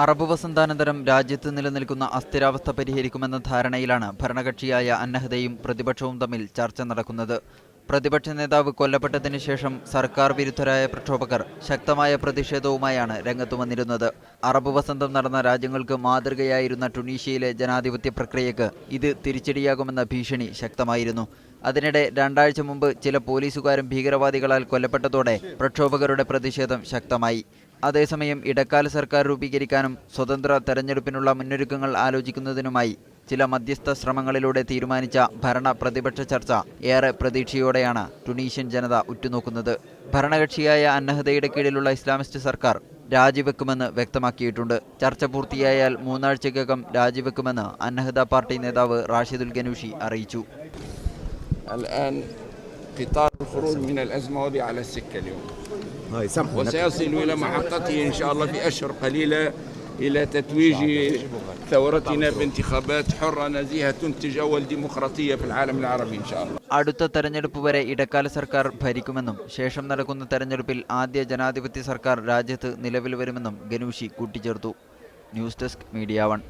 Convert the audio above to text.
Arab വസന്താനന്തരം രാജ്യത്ത് നിലനിൽക്കുന്ന അസ്ഥിരാവസ്ഥ പരിഹരിക്കുമെന്ന ധാരണയിലാണ് ഭരണകക്ഷിയായ അന്നഹദയും പ്രതിപക്ഷവും തമ്മിൽ ചർച്ച നടക്കുന്നത്. പ്രതിപക്ഷ നേതാവ് കൊല്ലപ്പെട്ടതിന് ശേഷം സർക്കാർ വിരുദ്ധരായ പ്രക്ഷോഭകർ ശക്തമായ പ്രതിഷേധവുമായാണ് രംഗത്തു വന്നിരുന്നത്. അറബ് വസന്തം നടന്ന രാജ്യങ്ങൾക്ക് മാതൃകയായിരുന്ന ടുണീഷ്യയിലെ ജനാധിപത്യ പ്രക്രിയക്ക് ഇത് തിരിച്ചടിയാകുമെന്ന ഭീഷണി ശക്തമായിരുന്നു. അതിനിടെ രണ്ടാഴ്ച മുമ്പ് ചില പോലീസുകാരും ഭീകരവാദികളാൽ കൊല്ലപ്പെട്ടതോടെ പ്രക്ഷോഭകരുടെ പ്രതിഷേധം ശക്തമായി. അതേസമയം ഇടക്കാല സർക്കാർ രൂപീകരിക്കാനും സ്വതന്ത്ര തെരഞ്ഞെടുപ്പിനുള്ള മുന്നൊരുക്കങ്ങൾ ആലോചിക്കുന്നതിനുമായി ചില മധ്യസ്ഥ ശ്രമങ്ങളിലൂടെ തീരുമാനിച്ച ഭരണ പ്രതിപക്ഷ ചർച്ച ഏറെ പ്രതീക്ഷയോടെയാണ് ടുണീഷ്യൻ ജനത ഉറ്റുനോക്കുന്നത്. ഭരണകക്ഷിയായ അന്നഹതയുടെ കീഴിലുള്ള ഇസ്ലാമിസ്റ്റ് സർക്കാർ രാജിവെക്കുമെന്ന് വ്യക്തമാക്കിയിട്ടുണ്ട്. ചർച്ച പൂർത്തിയായാൽ മൂന്നാഴ്ചയ്ക്കകം രാജിവെക്കുമെന്ന് അന്നഹത പാർട്ടി നേതാവ് റാഷിദുൽ ഗനൂഷി അറിയിച്ചു. قطار الخروج من الأزمة وضع على السكة اليوم هاي سامحوا وسيصل إلى محطته إن شاء الله في أشهر قليلة إلى تتويج ثورتنا بانتخابات حرة نزيهة تنتج أول ديمقراطية في العالم العربي إن شاء الله അടുത്ത തെരഞ്ഞെടുപ്പ് വരെ ഇടക്കാല സർക്കാർ ഭരിക്കുമെന്നും ശേഷം നടക്കുന്ന തെരഞ്ഞെടുപ്പിൽ ആദ്യ ജനാധിപത്യ സർക്കാർ രാജ്യത്ത് നിലവിൽ വരുമെന്നും ഗനൂഷി കൂട്ടിച്ചേർത്തു ന്യൂസ് ഡെസ്ക് മീഡിയ വൺ